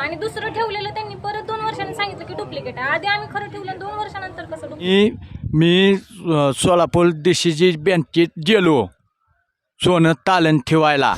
आणि दुसरं ठेवलेलं त्यांनी परत दोन वर्षांनी सांगितलं की डुप्लिकेट आहे. आधी आम्ही खरं ठेवलं दोन वर्षानंतर कसं duplicate? मी मी अ, सोलापूर देशीची बँकेत गेलो सोनं तालन ठेवायला.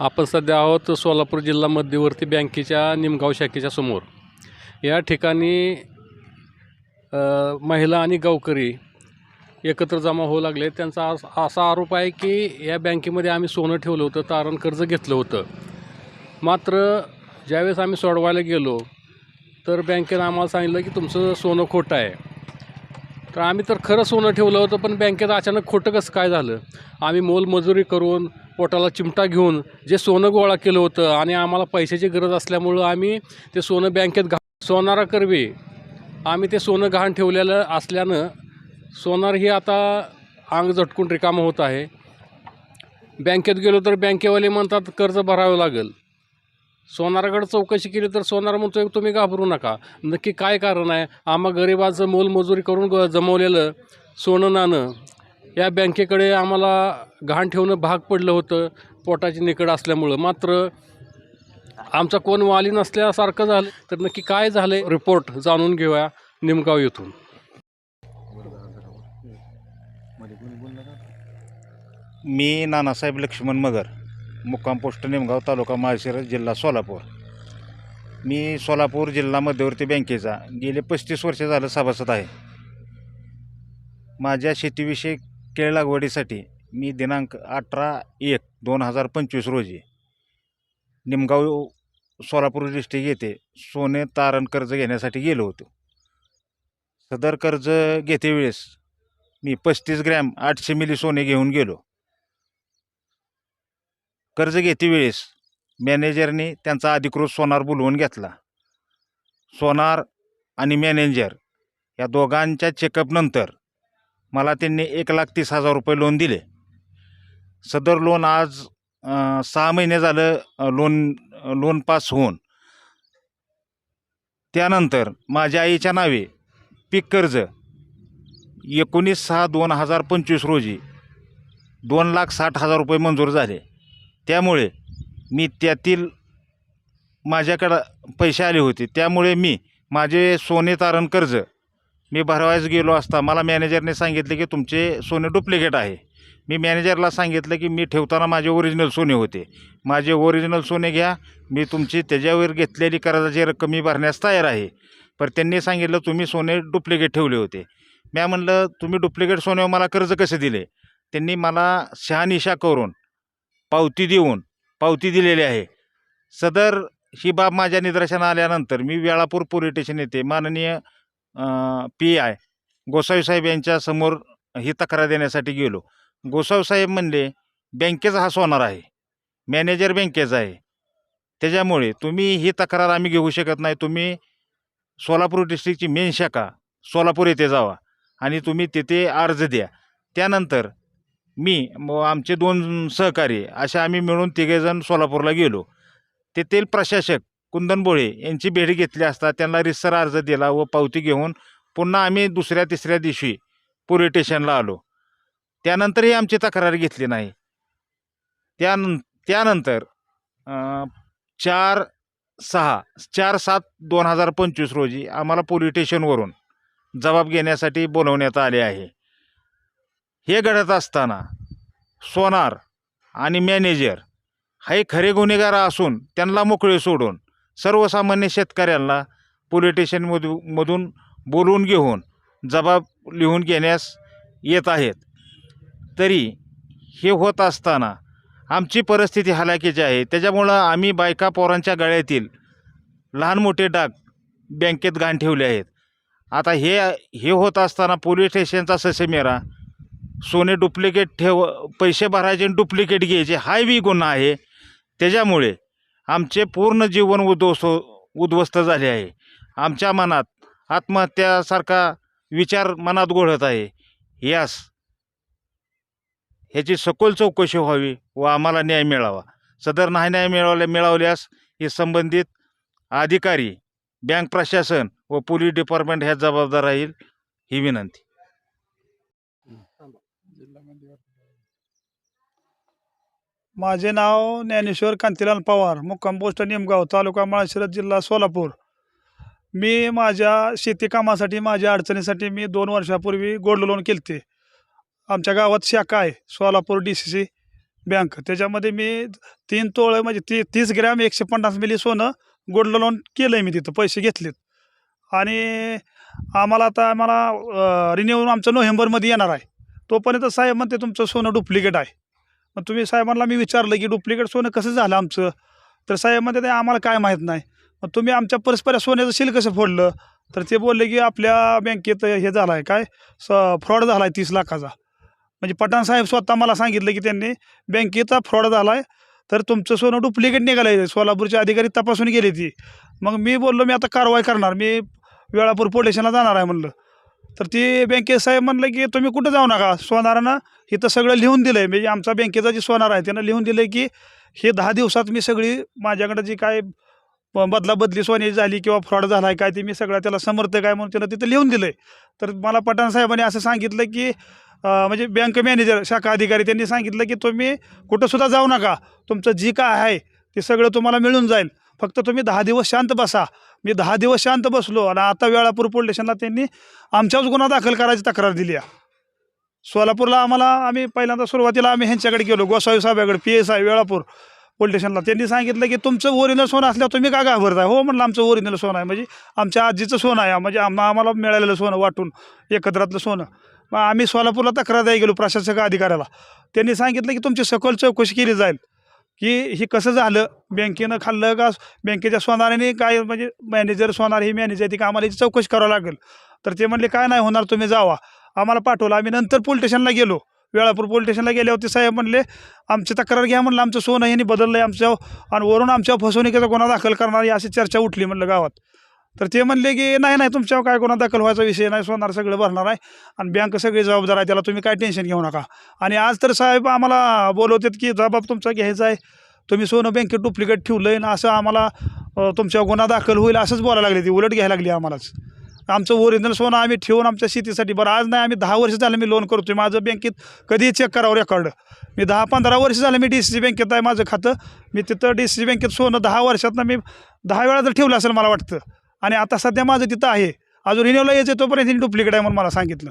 आपण सध्या आहोत सोलापूर जिल्हा मध्यवर्ती बँकेच्या निमगाव शाखेच्या समोर. या ठिकाणी अ, महिला आणि गावकरी एकत्र जमा होऊ लागले. त्यांचा असा आरोप आहे की या बँकेमध्ये आम्ही सोनं ठेवलं होतं तारण कर्ज घेतलं होतं. मात्र ज्यावेळेस आम्ही सोडवायला गेलो तर बँकेनं आम्हाला सांगितलं की तुमचं सोनं खोटं आहे. तर आम्ही तर खरं सोनं ठेवलं होतं पण बँकेत अचानक खोटं कसं काय झालं? आम्ही मोलमजुरी करून पोटाला चिमटा घेऊन जे सोनं गोळा केलं होतं आणि आम्हाला पैशाची गरज असल्यामुळं आम्ही ते सोनं बँकेत घा सोनारा करवी आम्ही ते सोनं गहाण ठेवलेलं असल्यानं सोनार ही आता अंग झटकून रिकामं होत आहे. बँकेत गेलो तर बँकेवाले म्हणतात कर्ज भरावं लागेल. सोनाराकडे चौकशी केली तर सोनार म्हणतो तुम्ही घाबरू नका. नक्की काय कारण आहे? आम्हा गरिबाचं मोलमजुरी करून ग- जमवलेलं सोनं नाणं. या बँकेकडे आम्हाला गहाण ठेवणं भाग पडलं होतं. पोटाची निकड असल्यामुळं. मात्र आमचा कोण वाली नसल्यासारखं झालं. तर नक्की काय झालं रिपोर्ट जाणून घेऊया निमगाव येथून. मी नानासाहेब लक्ष्मण मगर मुक्काम पोस्ट निमगाव तालुका माळशिरस जिल्हा सोलापूर. मी सोलापूर जिल्हा मध्यवर्ती बँकेचा गेले पस्तीस वर्ष झालं सभासद आहे. माझ्या शेतीविषयी केळ लागवडीसाठी मी दिनांक अठरा एक दोन हजार पंचवीस रोजी निमगाव सोलापूर डिस्ट्रिक्ट येथे सोने तारण कर्ज घेण्यासाठी गेलो होतो. सदर कर्ज घेते वेळेस मी पस्तीस ग्रॅम आठशे मिली सोने घेऊन गेलो. कर्ज घेते वेळेस. मॅनेजरने त्यांचा अधिकृत सोनार बोलवून घेतला. सोनार आणि मॅनेजर या दोघांच्या चेकअपनंतर मला त्यांनी एक लाख तीस हजार रुपये लोन दिले. सदर लोन आज सहा महिने झालं लोन लोन पास होऊन. त्यानंतर माझ्या आईच्या नावे पीक कर्ज एकोणीस सहा दोन हजार पंचवीस रोजी दोन लाख साठ हजार रुपये मंजूर झाले. त्यामुळे मी त्यातील माझ्याकडं पैसे आले होते. त्यामुळे मी माझे सोने तारण कर्ज मी भरवायच गेलो असता मला मॅनेजरने सांगितले की तुमचे सोने डुप्लिकेट आहे. मी मॅनेजरला सांगितलं की मी ठेवताना माझे ओरिजिनल सोने होते. माझे ओरिजिनल सोने घ्या. मी तुमची त्याच्यावर घेतलेली कर्जाची रक्कम मी भरण्यास तयार आहे. पण त्यांनी सांगितलं तुम्ही सोने डुप्लिकेट ठेवले होते. मी म्हणलं तुम्ही डुप्लिकेट सोन्यावर मला कर्ज कसे दिले? त्यांनी मला शहानिशा करून पावती देऊन पावती दिलेली आहे. सदर ही बाब माझ्या निदर्शन आल्यानंतर मी वेळापूर पोलीस स्टेशन येथे माननीय पी आय गोसावीसाहेब यांच्या समोर ही तक्रार देण्यासाठी गेलो. गोसावसाहेब म्हणले बँकेचा हा सोनार आहे. मॅनेजर बँकेचा आहे. त्याच्यामुळे तुम्ही ही तक्रार आम्ही घेऊ शकत नाही. तुम्ही सोलापूर डिस्ट्रिक्टची मेन शाखा सोलापूर येथे जावा आणि तुम्ही तिथे अर्ज द्या. त्यानंतर मी व आमचे दोन सहकारी असे आम्ही मिळून तिघेजण सोलापूरला गेलो. तेथील प्रशासक कुंदन बोळे यांची भेट घेतली असता त्यांना रिसर अर्ज दिला व पावती घेऊन पुन्हा आम्ही दुसऱ्या तिसऱ्या दिवशी पोलीस स्टेशनला आलो. त्यानंतरही आमची तक्रार घेतली नाही. त्यानं त्यानंतर चार सहा चार सात दोन हजार पंचवीस रोजी आम्हाला पोलीस स्टेशनवरून जबाब घेण्यासाठी बोलवण्यात आले आहे. हे घडत असताना सोनार आणि मॅनेजर हे खरे गुन्हेगार असून त्यांना मोकळे सोडून सर्वसामान्य शेतकऱ्यांना पोलीस स्टेशनमधू मधून बोलवून घेऊन जबाब लिहून घेण्यास येत आहेत. तरी हे होत असताना आमची परिस्थिती हलाखीची आहे. त्याच्यामुळं आम्ही बायका पोरांच्या गळ्यातील लहान मोठे डाग बँकेत घाण ठेवले आहेत. आता हे हे होत असताना पोलीस स्टेशनचा ससेमेरा सोने डुप्लिकेट ठेव पैसे भरायचे आणि डुप्लिकेट घ्यायचे हाही बी गुन्हा आहे. त्याच्यामुळे आमचे पूर्ण जीवन उद्ध्वस्त उद्ध्वस्त झाले आहे. आमच्या मनात आत्महत्यासारखा विचार मनात घोळत आहे. यास ह्याची सखोल चौकशी व्हावी व आम्हाला न्याय मिळावा. सदर नाही न्याय मिळवल्या मिळवल्यास हे संबंधित अधिकारी बँक प्रशासन व पोलीस डिपार्टमेंट ह्या जबाबदार राहील ही विनंती. माझे नाव ज्ञानेश्वर कांतीलाल पवार मुक्काम पोस्ट निमगाव तालुका माळशिरस जिल्हा सोलापूर. मी माझ्या शेतीकामासाठी माझ्या अडचणीसाठी मी दोन वर्षापूर्वी गोल्ड लोन केलते. आमच्या गावात शाखा आहे Solapur D C C bank. त्याच्यामध्ये मी तीन तोळे म्हणजे ती तीस ग्रॅम एकशे पन्नास मिली सोनं गोल्ड लोन केलं आहे मी तिथं पैसे घेतलेत. आणि आम्हाला आता आम्हाला रिन्यू आमचं नोव्हेंबरमध्ये येणार आहे. तोपर्यंत साहेब म्हणते तुमचं सोनं डुप्लिकेट आहे. मग तुम्ही साहेबांना मी विचारलं की डुप्लिकेट सोनं कसं झालं आमचं? तर साहेब म्हणते ते आम्हाला काय माहीत नाही. मग तुम्ही आमच्या परस्पर सोन्याचं शिल कसं फोडलं? तर ते बोलले की आपल्या बँकेत हे झालं आहे काय? स फ्रॉड झाला आहे तीस लाखाचा. म्हणजे पठाण साहेब स्वतः मला सांगितलं की त्यांनी बँकेचा फ्रॉड झाला आहे तर तुमचं सोनं डुप्लिकेट निघालं आहे सोलापूरचे अधिकारी तपासून गेले ती. मग मी बोललो मी आता कारवाई करणार. मी वेळापूर पोलीस स्टेशनला जाणार आहे म्हणलं. तर ती बँकेत साहेब म्हणलं की तुम्ही कुठं जाऊ नका? सोनारानं इथं सगळं लिहून दिलं आहे म्हणजे आमचा बँकेचा जी सोनार आहे त्यानं लिहून दिलं आहे की हे दहा दिवसात मी सगळी माझ्याकडं जी काय ब- बदलाबदली सोन्याची झाली किंवा फ्रॉड झाला आहे काय ते मी सगळं त्याला समर्थक आहे म्हणून त्यानं तिथं लिहून दिलं आहे तर मला पठाण साहेबांनी असं सांगितलं की म्हणजे बँक मॅनेजर शाखा अधिकारी त्यांनी सांगितलं की तुम्ही कुठंसुद्धा जाऊ नका. तुमचं जी काय आहे ते सगळं तुम्हाला मिळून जाईल. फक्त तुम्ही दहा दिवस शांत बसा. मी दहा दिवस शांत बसलो आणि आता वेळापूर पोलीस स्टेशनला त्यांनी आमच्याच गुन्हा दाखल करायची तक्रार दिली आहे. सोलापूरला आम्हाला आम्ही पहिल्यांदा सुरुवातीला आम्ही ह्यांच्याकडे गेलो Gosavi साहेबाकडे P S I Velapur police स्टेशनला. त्यांनी सांगितलं की तुमचं ओरिजिनल सोनं असल्यावर तुम्ही का घाबरताय? हो म्हणलं आमचं ओरिजिनल सोनं आहे. म्हणजे आमच्या आजीचं सोनं आहे. म्हणजे आम्हा आम्हाला मिळालेलं सोनं वाटून एकत्रातलं सोनं. मग आम्ही सोलापूरला तक्रार द्यायला गेलो प्रशासक अधिकाऱ्याला. त्यांनी सांगितलं की तुमची सखोल चौकशी केली जाईल. की हे कसं झालं? बँकेनं खाल्लं का? बँकेच्या सोनाराने काय म्हणजे मॅनेजर सोनार ही मॅनेजर ती का आम्हाला याची चौकशी करावं लागेल. तर ते म्हणले काय नाही होणार तुम्ही जावा. आम्हाला पाठवलं. आम्ही नंतर पोलीस स्टेशनला गेलो. वेळापूर पोलीस स्टेशनला गेल्यावरती साहेब म्हणले आमची तक्रार घ्या म्हणलं आमचं सोनं ह्यांनी बदललं आहे आमच्या आणि वरून आमच्या फसवणुकीचा गुन्हा दाखल करणारी अशी चर्चा उठली म्हणलं गावात. तर ते म्हणले की नाही नाही तुमच्यावर काय गुन्हा दाखल व्हायचा विषय नाही सोनार सगळं भरणार आहे आणि बँक सगळी जबाबदार आहे त्याला तुम्ही काय टेन्शन घेऊ नका. आणि आज तर साहेब आम्हाला बोलवतात की जबाब तुमचा घ्यायचा आहे तुम्ही सोनं बँकेत डुप्लिकेट ठेवलं आहे असं आम्हाला तुमच्या गुन्हा दाखल होईल असंच बोलायला लागली ती उलट घ्यायला लागली आम्हालाच. आमचं ओरिजिनल सोनं आम्ही ठेवून आमच्या शेतीसाठी बरं आज नाही आम्ही दहा वर्ष झालं मी लोन करतो माझं बँकेत कधीही चेक करावं रेकॉर्ड मी दहा पंधरा वर्ष झालं मी डी सी सी बँकेत आहे माझं खातं. मी तिथं डी सी सी बँकेत सोनं दहा वर्षातनं मी दहा वेळा जर ठेवलं असेल मला वाटतं आणि आता सध्या माझं तिथं आहे. अजून रिन्यूला यायचं तोपर्यंत डुप्लिकेट आहे म्हणून मला सांगितलं.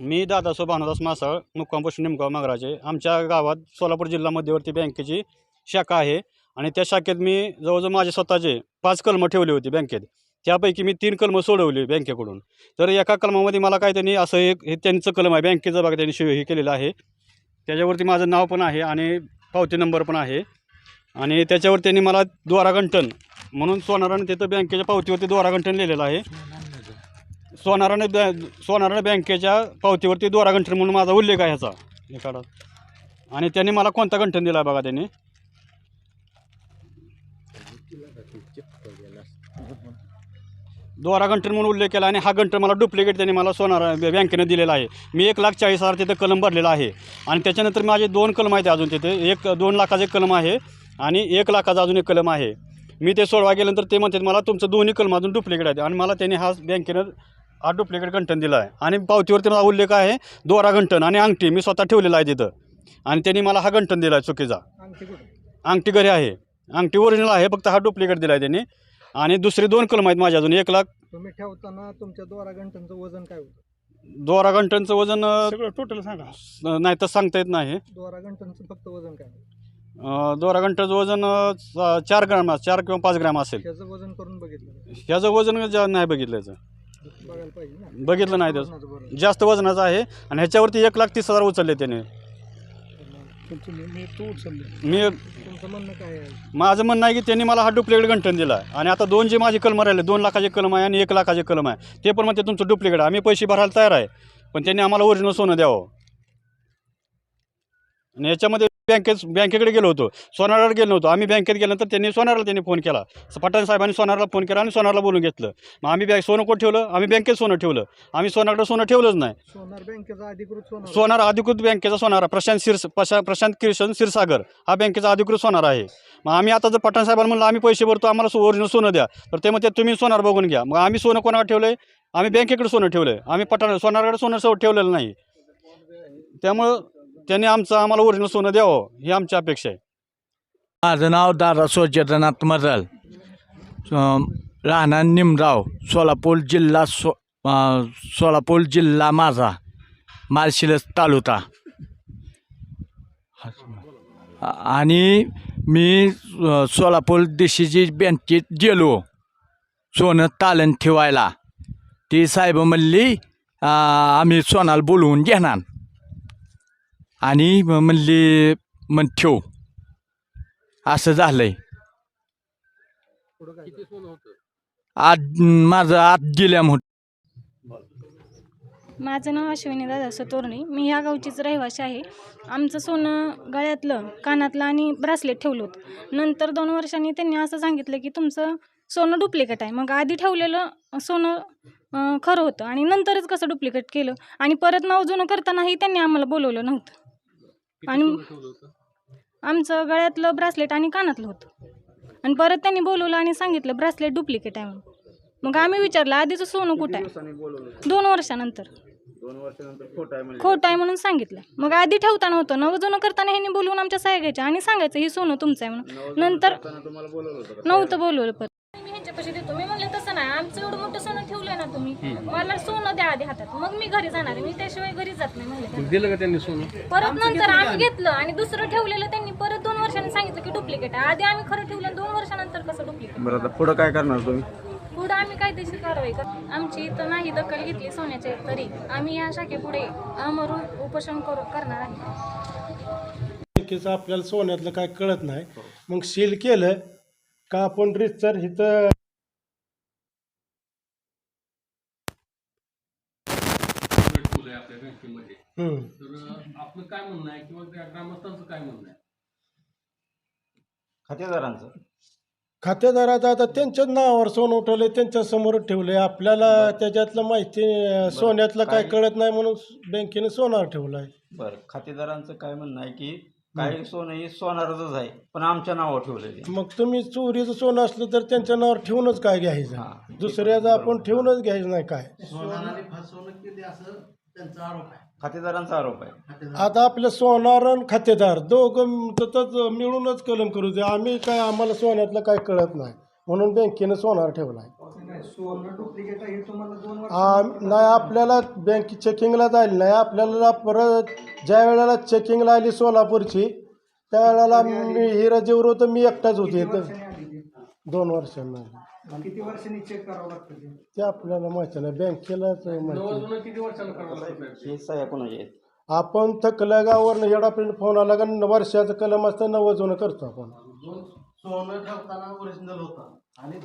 मी दादा भानुदास मासाळ मुक्काम पोस्ट निमगाव मागराचे आमच्या गावात सोलापूर जिल्हा मध्यवर्ती बँकेची शाखा आहे. आणि त्या शाखेत मी जवळजवळ माझे स्वतःचे पाच कलमं ठेवली होती बँकेत. त्यापैकी मी तीन कलमं सोडवली बँकेकडून. तर एका कलमामध्ये मला काय त्यांनी असं एक हे त्यांचं कलम आहे बँकेचं बघा त्यांनी शिव हे केलेलं आहे. त्याच्यावरती माझं नाव पण आहे आणि पावती नंबर पण आहे. आणि त्याच्यावर त्यांनी मला द्वारागंठन म्हणून सोनाराने तिथं बँकेच्या पावतीवरती द्वारागंठन लिहिलेलं आहे. सोनाराने बॅ सोनाराने बँकेच्या पावतीवरती दोरा म्हणून माझा उल्लेख आहे ह्याचा. हे आणि त्यांनी मला कोणता गंठन दिला बघा त्यांनी? दोरा गंठन म्हणून उल्लेख केला आणि हा गंठन मला डुप्लिकेट त्यांनी मला सोनार बँकेने दिलेला आहे. मी एक लाख चाळीस हजार तिथं कलम भरलेला आहे. आणि त्याच्यानंतर माझे दोन कलम आहेत अजून तिथे. एक दोन लाखाचे कलम आहे. आणि एक लाखाचा अजून एक कलम आहे. मी ते सोडवा गेल्यानंतर ते म्हणतात मला तुमचं दोन्ही कलम अजून डुप्लिकेट आहेत. आणि मला त्यांनी हा बँकेनं हा डुप्लिकेट गंठन दिला आहे. आणि पावतीवरती माझा उल्लेख आहे दोरा गंठन आणि अंगठी. मी स्वतः ठेवलेला आहे तिथं. आणि त्यांनी मला हा गंठन दिला आहे चुकीचा. अंगठी घरी आहे. अंगठी ओरिजिनल आहे फक्त हा डुप्लिकेट दिला आहे त्यांनी. आणि दुसरे दोन कलम आहेत माझे अजून एक लाख. तुम्ही ठेवताना तुमच्या दोरा घंटांचं वजन काय होतं? दोरा गंठनचं वजन टोटल सांगा. नाही तर सांगता येत नाही. दोरा घंटांचं फक्त वजन काय दोरा गंठनचं वजन अं, चार ग्राम चार किंवा पाच ग्राम असेल. त्याचं वजन करून बघितलं का? ह्याचं वजन जा- नाही बघितलं याचं. बघायला पाहिजे ना. बघितलं नाही त्याचं. वजनाचं बरोबर. जास्त वजनाचं आहे आणि ह्याच्यावरती एक लाख तीस हजार उचलले त्याने. पण तुम्ही मी तो उचलले. मी तुमचं म्हणणं काय आहे? माझं म्हणणं आहे की त्यांनी मला हा डुप्लिकेट गंठन दिला. आणि आता दोन जे माझे कलम राहिले दोन लाखाचे कलम आहे आणि एक लाखाचे कलम आहे. ते पण म्हणते तुमचं डुप्लिकेट आम्ही पैसे भरायला तयार आहे. पण त्यांनी आम्हाला ओरिजिनल सोनं द्यावं. आणि याच्यामध्ये बँकेत बँकेकडे गेलो होतो. सोनाराला गेलो होतो आम्ही बँकेत गेल्यानंतर त्यांनी सोनाराला त्यांनी फोन केला. पठाण साहेबांनी सोनारला फोन केला आणि सोनारला बोलून घेतलं. मग आम्ही बँक सोनं कोण ठेवलं? आम्ही बँकेत सोनं ठेवलं. आम्ही सोनाकडे सोनं ठेवलंच नाही. सोनार बँकेचा अधिकृत सोनार. सोनार अधिकृत बँकेचा सोनार. प्रशांत शिर प्रशा प्रशांत किशन क्षीरसागर हा बँकेचा अधिकृत सोनार आहे. मग आम्ही आता जर पठाण साहेबांना म्हणलं आम्ही पैसे भरतो आम्हाला ओरिजिनल सोनं द्या. तर ते म्हणते तुम्ही सोनार बघून घ्या. मग आम्ही सोनं कोणाकडे ठेवलं आहे आम्ही बँकेकडे सोनं ठेवलं आहे आम्ही पठाण सोनारकडे सोनं ठेवलेलं नाही. त्यामुळं त्यांनी आमचं आम्हाला ओरिजिनल सोनं द्यावं ही आमची अपेक्षा आहे. माझं नाव दादा सोजनाथ मरल. राहणार निमराव सोलापूर जिल्हा सो सोलापूर जिल्हा माझा माळशिरस तालुका. आणि मी सोलापूर देशीची बँकेत गेलो सोनं तालन ठेवायला. ती साहेब म्हणली आम्ही सोनाला बोलवून घेणार. आणि मग म्हणली मग ठेव. असं झालंय. आहे आज माझं आत गेल्या म्हणून माझं नाव अश्विनी दादा सतोरणे मी ह्या गावचीच रहिवाशी आहे. आमचं सोनं गळ्यातलं कानातलं आणि ब्रासलेट ठेवलं होतं. नंतर दोन वर्षांनी त्यांनी असं सांगितलं की तुमचं सोनं डुप्लिकेट आहे. मग आधी ठेवलेलं सोनं खरं होतं आणि नंतरच कसं डुप्लिकेट केलं? आणि परत नाव जुनं करतानाही त्यांनी आम्हाला बोलवलं नव्हतं. आणि- आमचं गळ्यातलं ब्रासलेट आणि कानातलं होतं. आणि परत त्यांनी बोलवलं आणि सांगितलं ब्रासलेट डुप्लिकेट आहे म्हणून. मग आम्ही विचारलं आधीचं सोनं कुठं आहे? दोन वर्षानंतर. खोटं आहे म्हणून सांगितलं. मग आधी ठेवताना होतं नवं जुनं करताना ह्यांनी बोलवून आमच्या सह्या घ्यायच्या आणि सांगायचं हे सोनं तुमचं आहे म्हणून. नंतर नव्हतं बोलवलं पण. मी ह्यांच्यापाशी देतो. मी म्हणलं तसं नाही. आमचं एवढं मोठं सोनं ठेवलंय ना तुम्ही मला सोनं द्या आधी हातात. मग मी घरी जाणार आहे. मी त्याशिवाय घरी जात नाही म्हणलं दिलं का त्यांनी सोनं? परत नंतर आम्ही घेतलं आणि दुसरं ठेवलेलं त्यांनी. परत दोन वर्षांनी सांगितलं की डुप्लिकेट आहे. आधी आम्ही खरं ठेवलं आणि दोन वर्षानंतर कसं डुप्लिकेट बरं आता पुढं काय करणार तुम्ही? पुढं आम्ही कायदेशीर कारवाई कर आमची इथं नाही दखल घेतली सोन्याच्या तरी. आम्ही या शाखेपुढे आमरून उपोषण करू करणार आहे. बँकेचं आपल्याला सोन्यातलं काय कळत नाही. मग सील केलं का आपण रितसर इथं ठेवलंय आपल्या बँकेमध्ये हं. तर आपलं काय म्हणणं आहे? किंवा त्या ग्रामस्थांचं काय म्हणणं आहे? खातेदारांचं. खातेदाराचं आता त्यांच्याच नावावर सोनं उठवलंय त्यांच्यासमोर ठेवलंय. आपल्याला त्याच्यातलं माहिती अं, सोन्यातलं काय कळत नाही म्हणून बँकेने सोनावर ठेवलं आहे बरं. खातेदारांचं काय म्हणणं आहे की काही सोनं हे सोनारच आहे पण आमच्या नावावर ठेवलेलं मग तुम्ही चोरीचं सोनं असलं तर त्यांच्या नावावर ठेवूनच काय घ्यायचं. दुसऱ्याचं आपण ठेवूनच घ्यायचं नाही काय? खातेदारांचा आरोप आहे. आता आपलं सोनार आणि खातेदार दोघं तसंच मिळूनच कलम करू दे. आम्ही काय आम्हाला सोन्यातलं काय कळत नाही. म्हणून बँकेनं सोनार ठेवला आहे नाही सोनं डुप्लिकेट आहे हे तुम्हाला दोन वर्ष आ- नाही आपल्याला बँक चेकिंगला जायला नाही. आपल्याला परत ज्या वेळेला चेकिंगला आली सोलापूरची त्यावेळेला मी हिरा जेवर होतं मी एकटाच होते. दोन वर्षांना किती वर्षांनी चेक करावं लागतं ते? ते आपल्याला माहिती नाही बँकेलाच माहिती नवं जुनं किती वर्षानं करावं लागतं हे सह्या कोणाचे आहेत? आपण थकल्या गावावरनं येडा प्रिंट फोन आला का वर्षाचं कलम असतं नव्वद जुनं करतो आपण.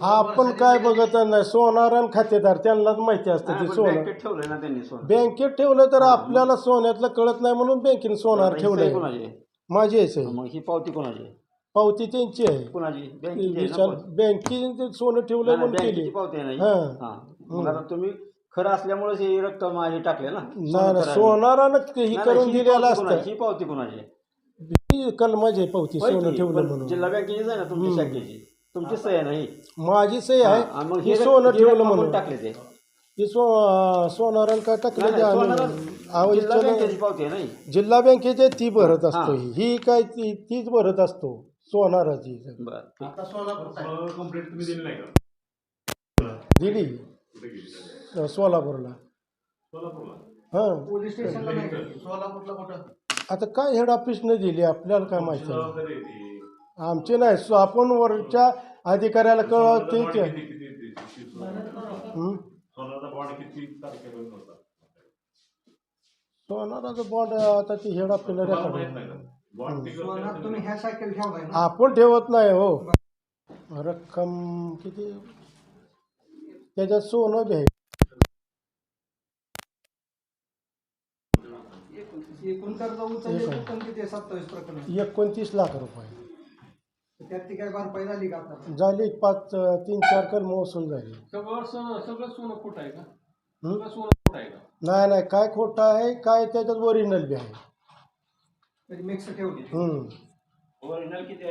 हा आपण काय बघत नाही सोनार आणि खातेदार त्यांनाच माहिती असतं ते सोनं. बँकेत ठेवलंय ना त्यांनी सोनं. बँकेत ठेवलं तर आपल्याला सोन्यातलं कळत नाही म्हणून बँकेने सोनार ही सही ठेवलंय. कोणाची? माझी आहे सही. मग ही पावती कोणाची आहे? पावती त्यांची आहे कोणाची ती बँकेची आहे ना विचार पावती? बँकेने ते सोनं ठेवलंय नाही, म्हणून नाही, केली बँकेची पावती आहे ना ही? हां. हां. मग आता तुम्ही खरं असल्यामुळेच ही रक्कम ही टाकली ना नाही नाही, करायला. सोनारानं ही नाही, करून नाही, दिलेलं पावती असतं? ही पावती कोणाची आहे? ही कलमाची आहे पावती होय सोनं की? ठेवलं पण म्हणून जिल्हा बँकेचीच आहे ना तुमची शाखेची तुमची सही आहे ना ही माझी सही आहे हां, मग ही ही सोनं ही ठेवलं रक्कम म्हणून टाकले ते ही सो सोनारानं काय टाकलं नाही, नाही, आहो, जिल्हा बँकेची नाही. पावती आहे ना ही? जिल्हा बँकेचे ती भरत असतो हां. काय ती तीच भरत असतो सोनाराची. बरं. दिली अ, सोलापूरला. हां. पोलीस स्टेशनला नाही का? आता काय हेड ऑफिसने दिली आपल्याला काय माहिती नाही. आमचे नाही. सो आपण वरच्या अधिकाऱ्याला कळवते सोनाराचं बॉन्ड आता ती हेड ऑफिसला तुम्ही ह्या शाखेला ठेवलाय ना? आपण ठेवत नाही हो. रक्कम किती? त्याच्यात सोनं बी आहे. एकूण कर्ज उचलले रक्कम किती आहे? सत्तावीस प्रकरण. एकोणतीस लाख रुपये. त्यात ती काय भरपाई झाली का आता? झाली. पाच तीन चार कलम वसूल झाली. सगळं सोनं सगळं सोनं खोटं आहे का? हं? सगळं सोनं खोटं आहे का? नाही नाही. काय खोटं आहे? काय त्याच्यात ओरिजिनल बी आहे. तरी मिक्स ठेवली हं. ओरिजिनल किती आहे